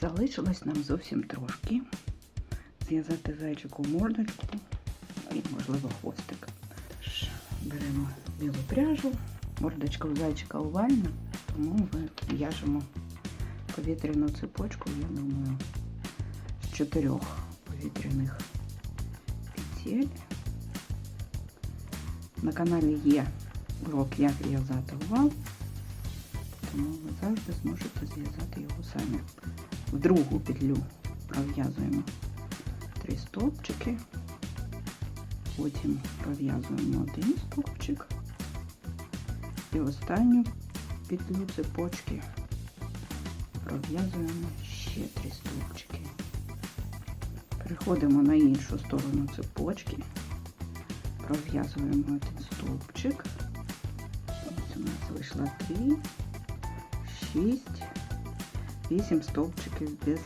Залишилось нам зовсім трошки зв'язати зайчику мордочку і, можливо, хвостик. Тож беремо білу пряжу, мордочка у зайчика овальна, тому ми в'яжемо повітряну цепочку, я думаю, з чотирьох повітряних петель. На каналі є урок, як в'язати овал, тому ви завжди зможете зв'язати його самі. В другу петлю пров'язуємо три стовпчики, потім пров'язуємо один стовпчик і останню петлю цепочки пров'язуємо ще три стовпчики. Переходимо на іншу сторону цепочки, пров'язуємо один стовпчик. Ось у нас вийшло 3, 6, 8 стовпчиків без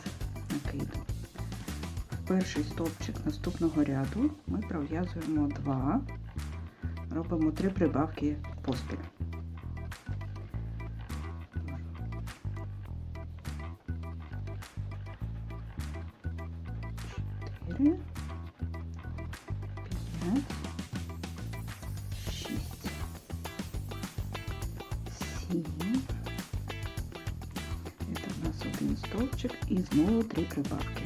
накиду. Перший стовпчик наступного ряду ми пров'язуємо 2, робимо 3 прибавки поспіль. Чотири, п'ять, стовпчик і знову три прибавки.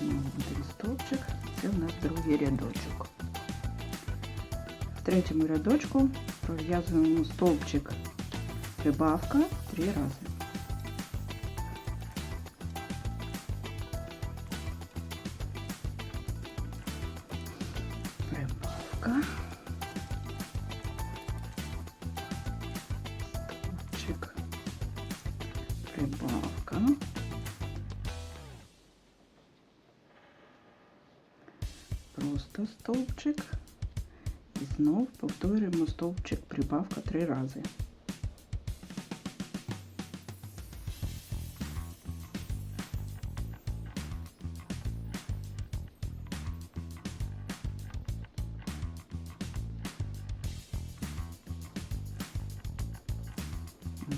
Знову один у нас другий рядочок. В третьому рядочку пров'язуємо стовпчик прибавка три рази. Прибавка. Стовпчик. Прибавка. Просто стовпчик. І знов повторюємо стовпчик прибавка три рази.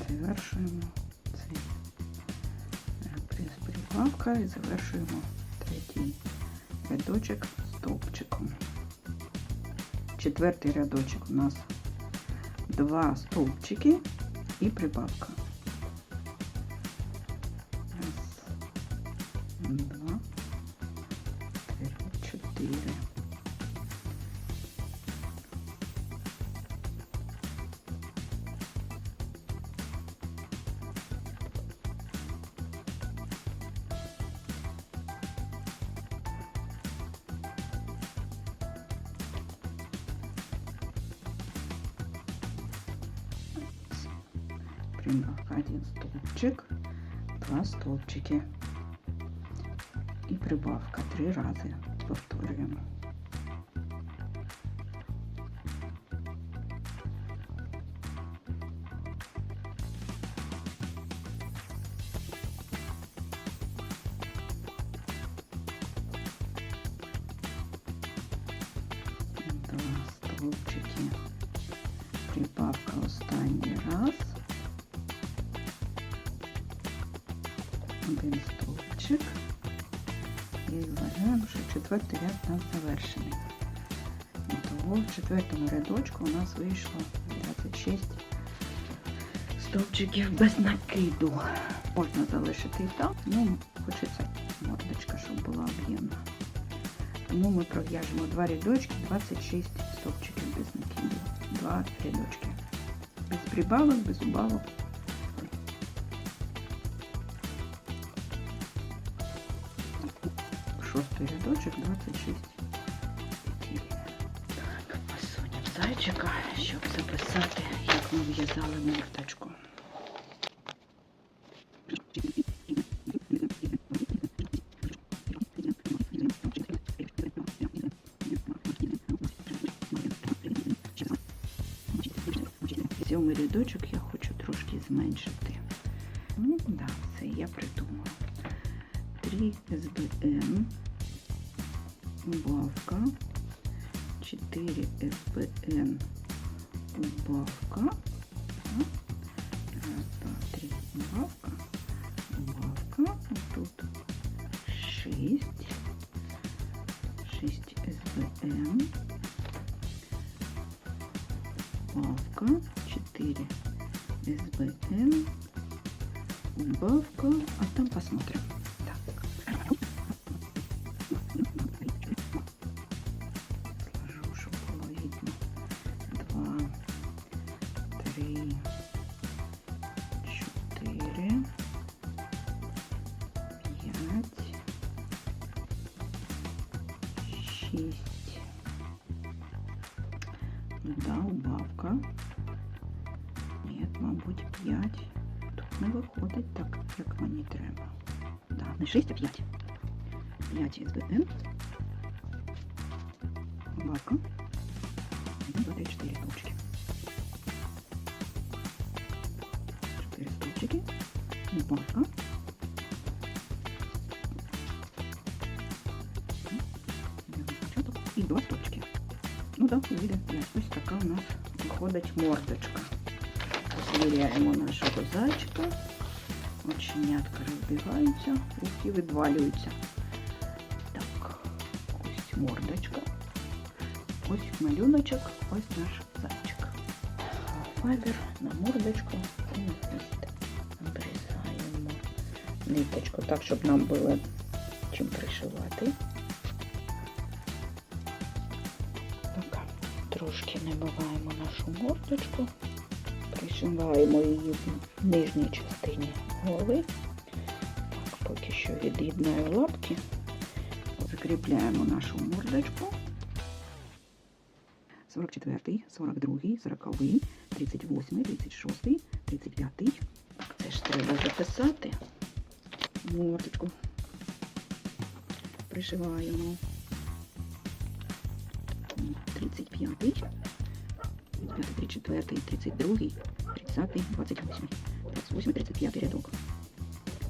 Завершуємо цей е, при- прибавка і завершуємо третій рядочок стовпчиком. Четвертий рядочок у нас два стовпчики і прибавка. Раз, два, три, чотири. Прибавка один столбчик, два столбчики. И прибавка три раза повторюємо. Два столбчики, прибавка останній один стовпчик і вважаємо, що четвертий ряд у нас завершений. Того в четвертому рядочку у нас вийшло 26 стовпчиків без накиду. Можна залишити і так, ну хочеться мордочка, щоб була об'ємна. Тому ми пров'яжемо два рядочки, 26 стовпчиків без накиду. Два рядочки. Без прибавок, без убавок. Шостий рядочок 26 петель. Так, посунемо зайчика, щоб записати, як ми в'язали мордочку. Сьомий рядочок я хочу трошки зменшити. Ну, да, все, я придумала. 3 СБН, убавка, 4 СБН, убавка. Раз, два, три, убавка, убавка. Вот тут 6, 6 СБН, убавка, 4 СБН, убавка, а там посмотрим. так, як мені треба. Да, не 6, а 5. 5 СБН. Убавка. 1, 2, 3, 4 столбчики. 4 столбчики. Убавка. Беремо початок. І два столбчики. Ну так, да, вийде. п'ять. Ось така у нас виходить мордочка. Звіряємо нашого зайчика. Оченятка розбігаються, ухи відвалюються. Так, ось мордочка. Ось малюночок, ось наш зайчик. Фабер на мордочку і. Ниточку так, щоб нам було чим пришивати. Так, трошки набиваємо нашу мордочку. Пришиваємо її в нижній частині голови. Так, поки що від'єднаю лапки. Закріпляємо нашу мордочку. 44, 42, 40, 38, 36, 35. Так, це ж треба записати. Мордочку. Пришиваємо. 35. 35, 34, 32, 30, 28. 28, 35 рядок.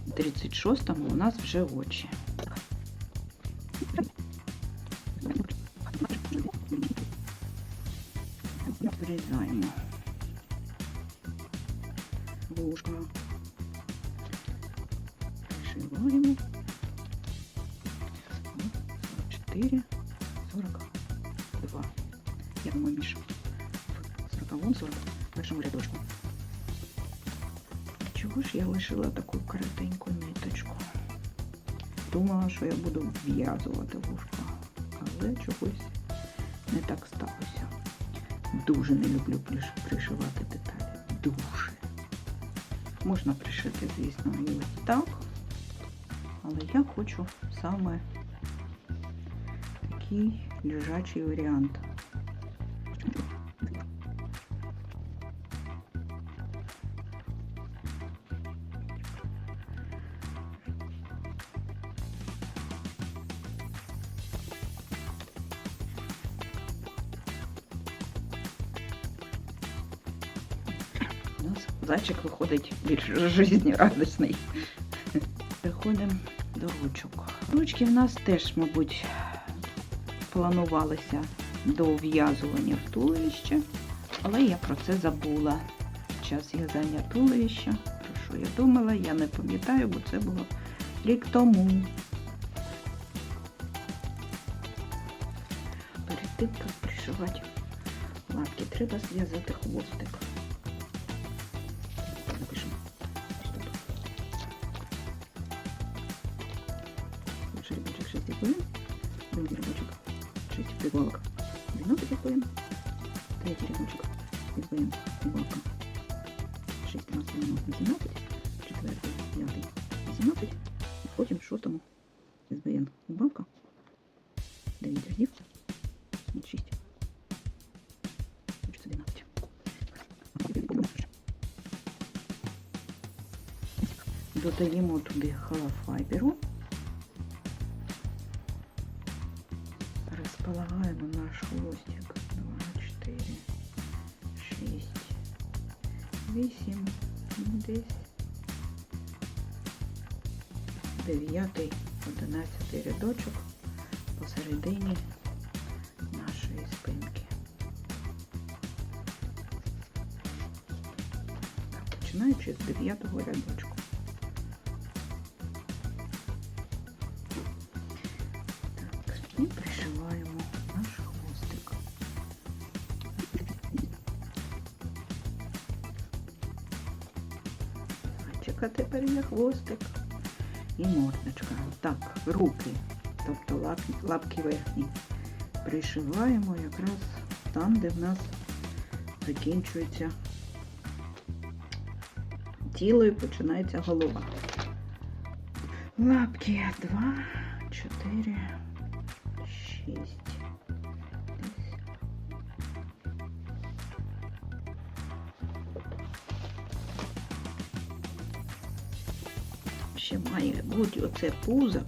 У 36 у нас вже очі. Вирізаємо. Вушка. Що я буду в'язувати вушка, але чогось не так сталося. Дуже не люблю пришивати деталі. Дуже. Можна пришити, звісно, і ось так. Але я хочу саме такий лежачий варіант. Зайчик виходить більш жизнерадісний. Переходимо до ручок. Ручки в нас теж, мабуть, планувалися до в'язування в туловище, але я про це забула. Час в'язання туловища. Про що я думала, я не пам'ятаю, бо це було рік тому. Перед тим, як пришивати лапки, треба зв'язати хвостик. відбоєм фіголка 6 12 минут 18, четвертий, п'ятий 18, і потім в шостому відбоєм убавка 9 разів, 6, 12. Додаємо туди халафайберу. Десь. Дев'ятий, одинадцятий рядочок посередині нашої спинки. Починаючи з 9 рядочку. Зайчика тепер є хвостик і мордочка. Так, руки, тобто лапки, лапки верхні, пришиваємо якраз там, де в нас закінчується тіло і починається голова. Лапки 2, 4, 6. Має бути оце пузо.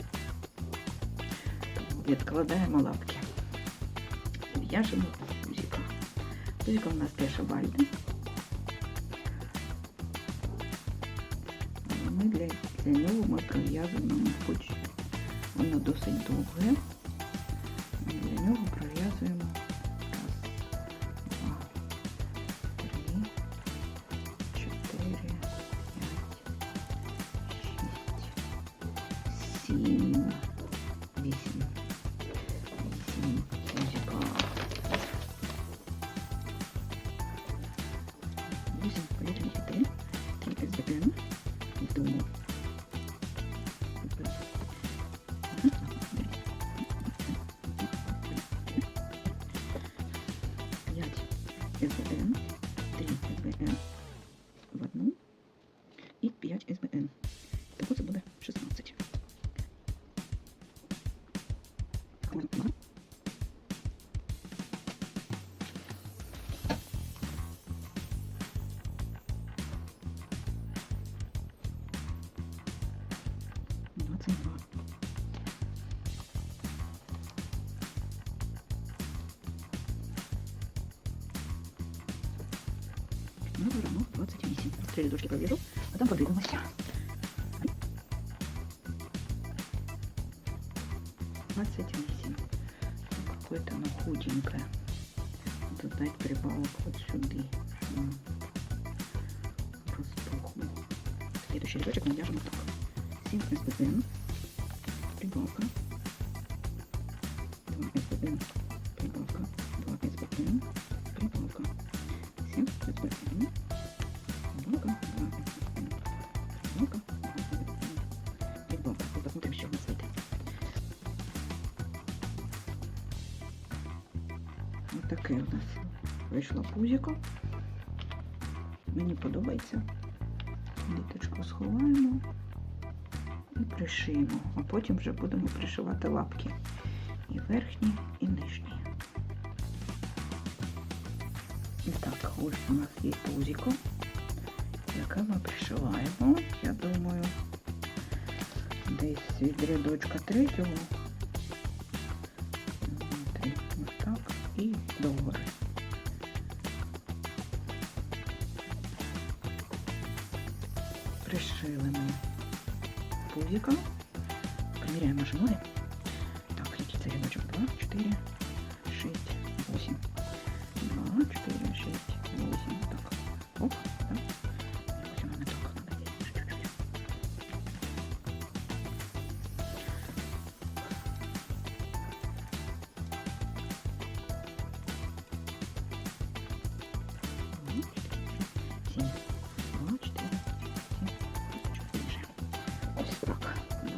Відкладаємо лапки. В'яжемо пузіка. Пузіка у нас теж овальне. Ми для, для нього ми пров'язуємо, мабуть, воно досить довге. 28. Три рядочки пров'яжу, а там подивимося. Какое-то оно худенькое. Надо дать прибавок вот сюда. Распухло. Следующий рядочек мы вяжем так. 7 СБН. Прибавка. 2 СБН. Пузіко. Мені подобається. Літочку сховаємо і пришиємо. А потім вже будемо пришивати лапки. І верхні, і нижні. І так, ось у нас є пузіко, яке ми пришиваємо. Я думаю, десь від рядочка третього. 4, 6, 8. Так. Оп, так. Ось воно не так. Надо здесь чуть-чуть. Два, четыре, семь. Два, четыре, семь. Чуть ближе. Ось так. Ну,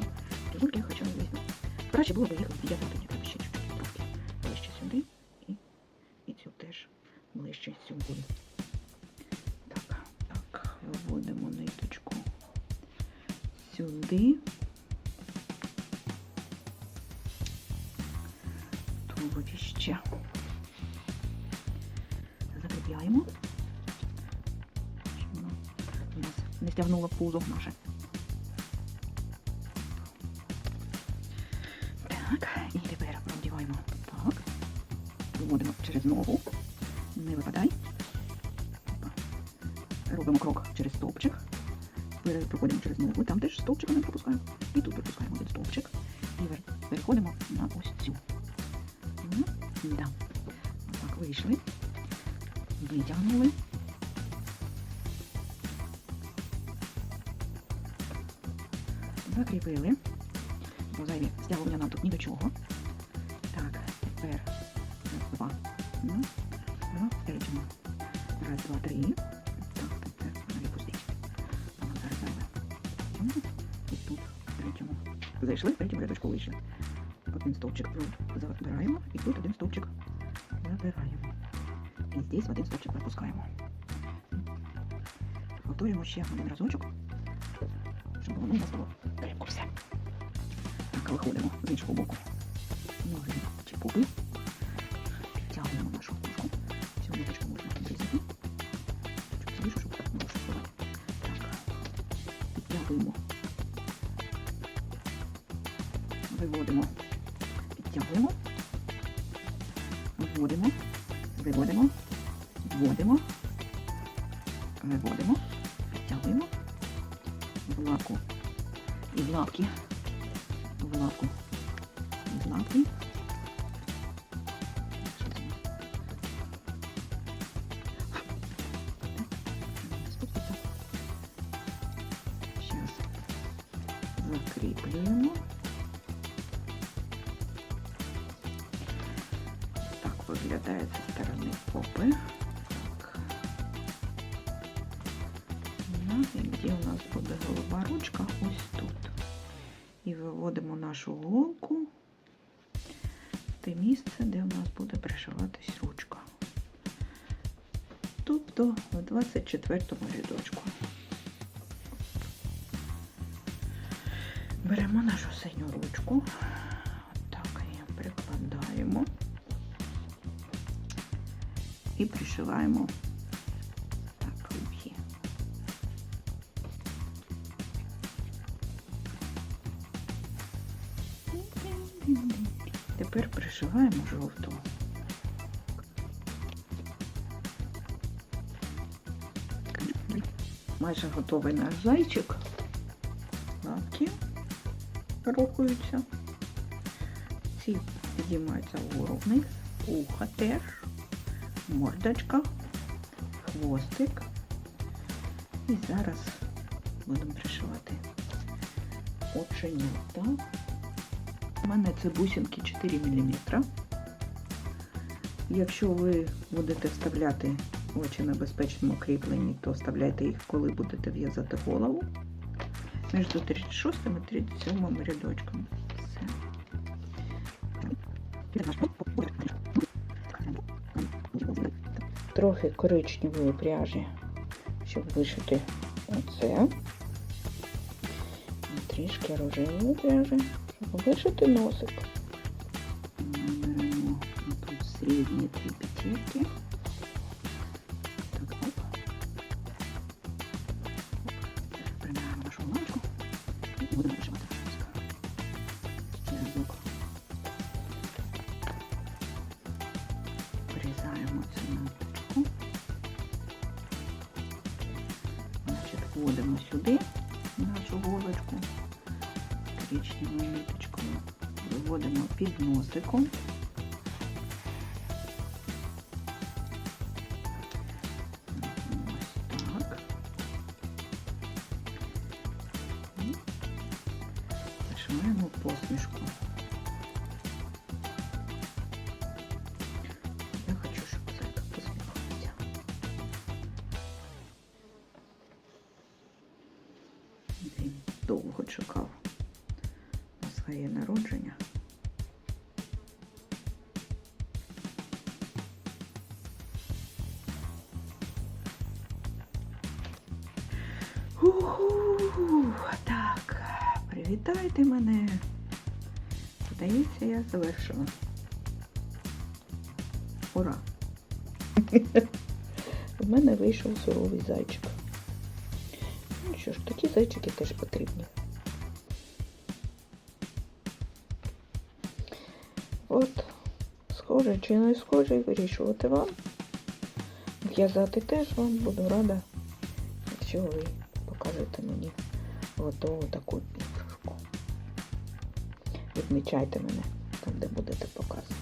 Різульки я хочу візьму. Краще було б їх відв'язати, сюди. Туловище. Закріпляємо. Щоб воно нас не стягнуло пузо наше. Так, і тепер продіваємо так. Виводимо через ногу. Не випадай. Робимо крок через стовпчик. Проходимо через ногу, там теж стовпчик не пропускаємо. І тут пропускаємо один стовпчик. І переходимо на ось цю. Ну, да. Отак вийшли. Витягнули. Закріпили. Бо зайві стягування нам тут ні до чого. Так, тепер раз, два. Ну, два, третьому. Раз, два, три. Зайшли, в третьому рядочку вийшли. Один стовпчик забираємо, і тут один стовпчик забираємо. І здесь один стовпчик пропускаємо. Повторюємо ще один разочок, щоб воно у нас було крепко все. Так, виходимо з іншого боку. Ноги чи пупи. Підтягуємо нашу кушку. Цю ниточку можна обрізати. Закріплюємо. Так виглядає зі сторони попи. Так. Ну, і де у нас буде голова ручка? Ось тут. І виводимо нашу голку в те місце, де у нас буде пришиватись ручка. Тобто в 24 рядочку. Беремо нашу синю ручку, так її прикладаємо і пришиваємо так рухи. Тепер пришиваємо жовту. Майже готовий наш зайчик. Рухаються. Ці підіймаються вгору вниз, теж, мордочка, хвостик. І зараз будемо пришивати оченята. У мене це бусинки 4 мм. Якщо ви будете вставляти очі на безпечному кріпленні, то вставляйте їх, коли будете в'язати голову. Між 36 і 37 рядочком. Все. Трохи коричневої пряжі, щоб вишити оце. Трішки рожевої пряжі, щоб вишити носик. Беремо тут середні три петельки. Зашиваємо посмішку. Привітайте мене. Здається, я завершила. Ура! В мене вийшов суровий зайчик. Ну що ж, такі зайчики теж потрібні. От, схоже чи не схоже, вирішувати вам. В'язати теж вам буду рада що ви покажете мені готову таку. Відмічайте мене там, де будете показувати.